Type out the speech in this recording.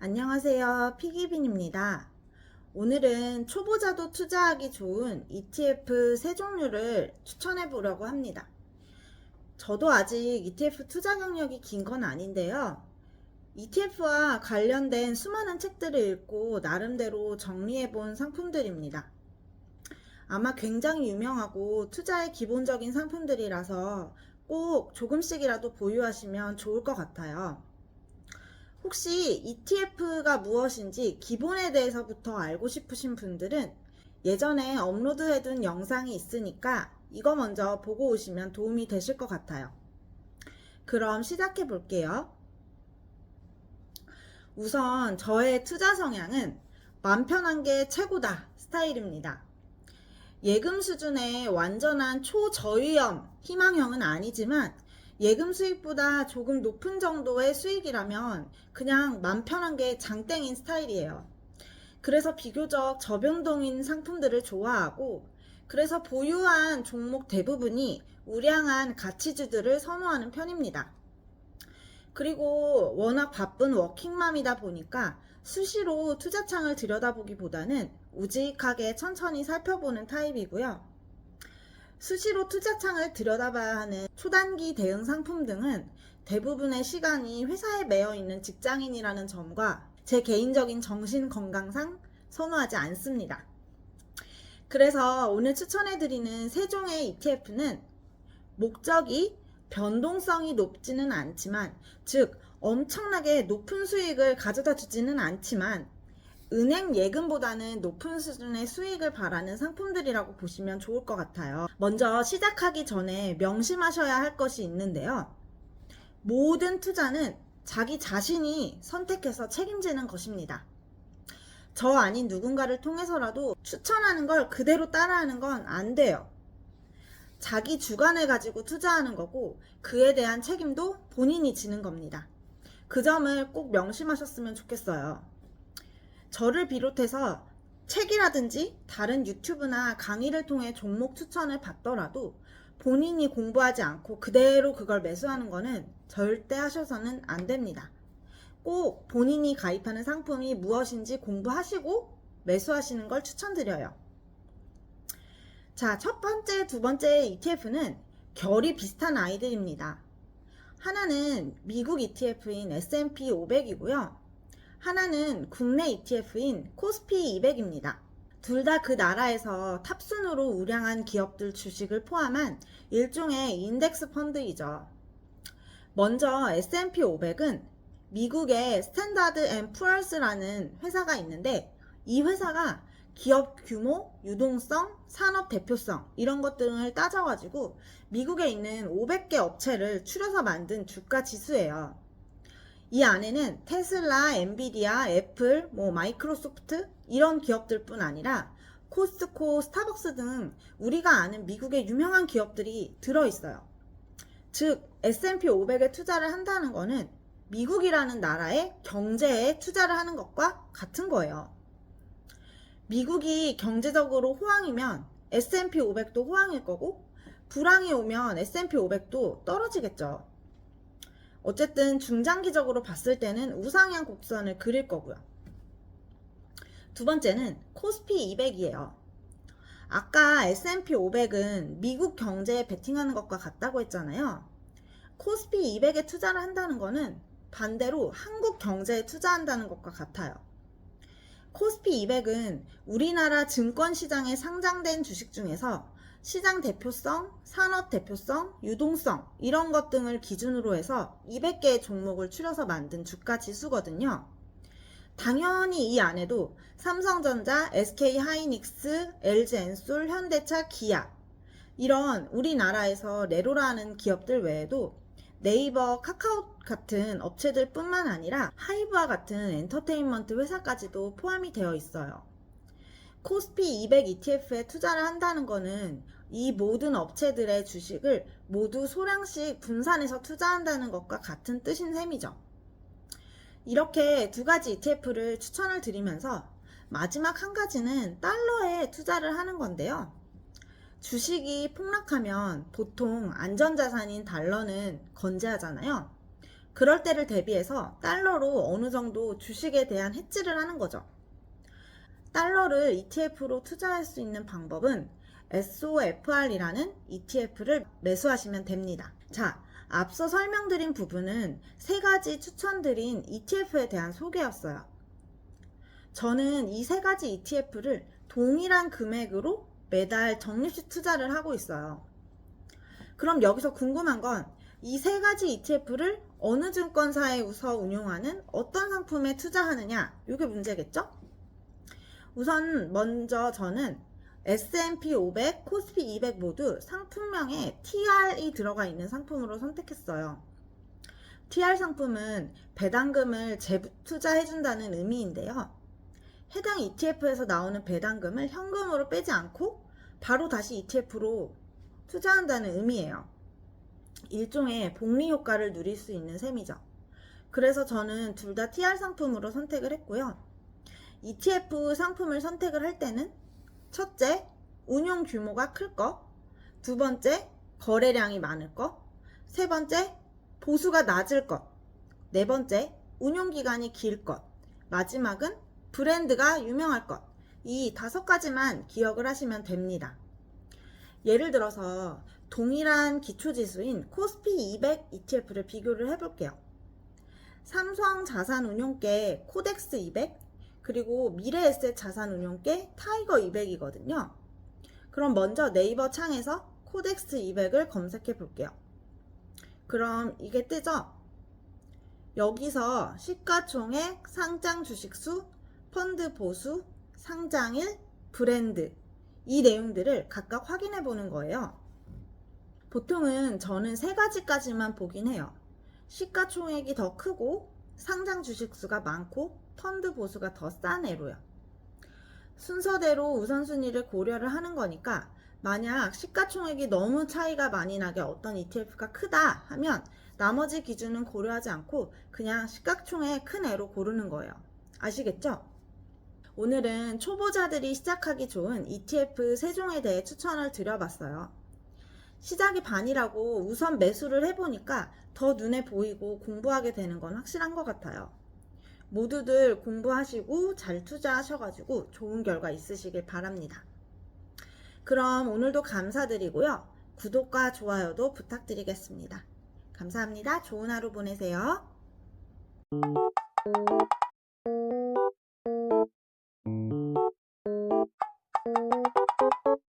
안녕하세요. 피기빈입니다. 오늘은 초보자도 투자하기 좋은 ETF 세 종류를 추천해 보려고 합니다. 저도 아직 ETF 투자 경력이 긴 건 아닌데요. ETF와 관련된 수많은 책들을 읽고 나름대로 정리해 본 상품들입니다. 아마 굉장히 유명하고 투자의 기본적인 상품들이라서 꼭 조금씩이라도 보유하시면 좋을 것 같아요. 혹시 ETF가 무엇인지 기본에 대해서부터 알고 싶으신 분들은 예전에 업로드해둔 영상이 있으니까 이거 먼저 보고 오시면 도움이 되실 것 같아요. 그럼 시작해 볼게요. 우선 저의 투자 성향은 맘 편한 게 최고다 스타일입니다. 예금 수준의 완전한 초저위험 희망형은 아니지만 예금 수익보다 조금 높은 정도의 수익이라면 그냥 맘 편한 게 장땡인 스타일이에요. 그래서 비교적 저변동인 상품들을 좋아하고 그래서 보유한 종목 대부분이 우량한 가치주들을 선호하는 편입니다. 그리고 워낙 바쁜 워킹맘이다 보니까 수시로 투자창을 들여다보기보다는 우직하게 천천히 살펴보는 타입이고요. 수시로 투자창을 들여다봐야 하는 초단기 대응 상품 등은 대부분의 시간이 회사에 매여 있는 직장인이라는 점과 제 개인적인 정신 건강상 선호하지 않습니다. 그래서 오늘 추천해드리는 세 종의 ETF는 목적이 변동성이 높지는 않지만, 즉, 엄청나게 높은 수익을 가져다 주지는 않지만, 은행 예금보다는 높은 수준의 수익을 바라는 상품들이라고 보시면 좋을 것 같아요. 먼저 시작하기 전에 명심하셔야 할 것이 있는데요. 모든 투자는 자기 자신이 선택해서 책임지는 것입니다. 저 아닌 누군가를 통해서라도 추천하는 걸 그대로 따라하는 건 안 돼요. 자기 주관을 가지고 투자하는 거고 그에 대한 책임도 본인이 지는 겁니다. 그 점을 꼭 명심하셨으면 좋겠어요. 저를 비롯해서 책이라든지 다른 유튜브나 강의를 통해 종목 추천을 받더라도 본인이 공부하지 않고 그대로 그걸 매수하는 거는 절대 하셔서는 안 됩니다. 꼭 본인이 가입하는 상품이 무엇인지 공부하시고 매수하시는 걸 추천드려요. 자, 첫 번째, 두 번째 ETF는 결이 비슷한 아이들입니다. 하나는 미국 ETF인 S&P 500이고요. 하나는 국내 ETF인 코스피 200입니다. 둘 다 그 나라에서 탑순으로 우량한 기업들 주식을 포함한 일종의 인덱스 펀드이죠. 먼저 S&P 500은 미국의 스탠다드 앤 푸얼스라는 회사가 있는데 이 회사가 기업 규모, 유동성, 산업 대표성 이런 것 등을 따져가지고 미국에 있는 500개 업체를 추려서 만든 주가 지수예요. 이 안에는 테슬라, 엔비디아, 애플, 뭐 마이크로소프트 이런 기업들뿐 아니라 코스트코, 스타벅스 등 우리가 아는 미국의 유명한 기업들이 들어 있어요. 즉 S&P 500에 투자를 한다는 거는 미국이라는 나라의 경제에 투자를 하는 것과 같은 거예요. 미국이 경제적으로 호황이면 S&P 500도 호황일 거고 불황이 오면 S&P 500도 떨어지겠죠. 어쨌든 중장기적으로 봤을 때는 우상향 곡선을 그릴 거고요. 두 번째는 코스피 200이에요. 아까 S&P 500은 미국 경제에 베팅하는 것과 같다고 했잖아요. 코스피 200에 투자를 한다는 거는 반대로 한국 경제에 투자한다는 것과 같아요. 코스피 200은 우리나라 증권 시장에 상장된 주식 중에서 시장 대표성, 산업 대표성, 유동성 이런 것 등을 기준으로 해서 200개의 종목을 추려서 만든 주가 지수거든요. 당연히 이 안에도 삼성전자, SK하이닉스, LG엔솔, 현대차, 기아 이런 우리나라에서 레로라는 기업들 외에도 네이버, 카카오 같은 업체들 뿐만 아니라 하이브와 같은 엔터테인먼트 회사까지도 포함이 되어 있어요. 코스피 200 ETF에 투자를 한다는 거는 이 모든 업체들의 주식을 모두 소량씩 분산해서 투자한다는 것과 같은 뜻인 셈이죠. 이렇게 두 가지 ETF를 추천을 드리면서 마지막 한 가지는 달러에 투자를 하는 건데요. 주식이 폭락하면 보통 안전자산인 달러는 건재하잖아요. 그럴 때를 대비해서 달러로 어느 정도 주식에 대한 해지를 하는 거죠. 달러를 ETF로 투자할 수 있는 방법은 SOFR이라는 ETF를 매수하시면 됩니다. 자, 앞서 설명드린 부분은 세 가지 추천드린 ETF에 대한 소개였어요. 저는 이 세 가지 ETF를 동일한 금액으로 매달 적립식 투자를 하고 있어요. 그럼 여기서 궁금한 건 이 세 가지 ETF를 어느 증권사에서 운용하는 어떤 상품에 투자하느냐 이게 문제겠죠? 우선 먼저 저는 S&P 500, 코스피 200 모두 상품명에 TR이 들어가 있는 상품으로 선택했어요. TR 상품은 배당금을 재투자해준다는 의미인데요. 해당 ETF에서 나오는 배당금을 현금으로 빼지 않고 바로 다시 ETF로 투자한다는 의미예요. 일종의 복리 효과를 누릴 수 있는 셈이죠. 그래서 저는 둘 다 TR 상품으로 선택을 했고요. ETF 상품을 선택을 할 때는 첫째, 운용 규모가 클 거, 두 번째, 거래량이 많을 거, 세 번째, 보수가 낮을 것, 네 번째, 운용 기간이 길 것, 마지막은 브랜드가 유명할 것. 이 다섯 가지만 기억을 하시면 됩니다. 예를 들어서 동일한 기초지수인 코스피 200 ETF를 비교를 해볼게요. 삼성 자산운용계 코덱스 200, 그리고 미래에셋 자산운용계 타이거 200이거든요. 그럼 먼저 네이버 창에서 코덱스 200을 검색해 볼게요. 그럼 이게 뜨죠? 여기서 시가총액, 상장 주식수, 펀드 보수, 상장일, 브랜드 이 내용들을 각각 확인해 보는 거예요. 보통은 저는 세 가지까지만 보긴 해요. 시가총액이 더 크고 상장 주식수가 많고 펀드 보수가 더 싼 애로요. 순서대로 우선순위를 고려를 하는 거니까 만약 시가총액이 너무 차이가 많이 나게 어떤 ETF가 크다 하면 나머지 기준은 고려하지 않고 그냥 시가총액 큰 애로 고르는 거예요. 아시겠죠? 오늘은 초보자들이 시작하기 좋은 ETF 세 종에 대해 추천을 드려봤어요. 시작이 반이라고 우선 매수를 해보니까 더 눈에 보이고 공부하게 되는 건 확실한 것 같아요. 모두들 공부하시고 잘 투자하셔가지고 좋은 결과 있으시길 바랍니다. 그럼 오늘도 감사드리고요. 구독과 좋아요도 부탁드리겠습니다. 감사합니다. 좋은 하루 보내세요. Thank you.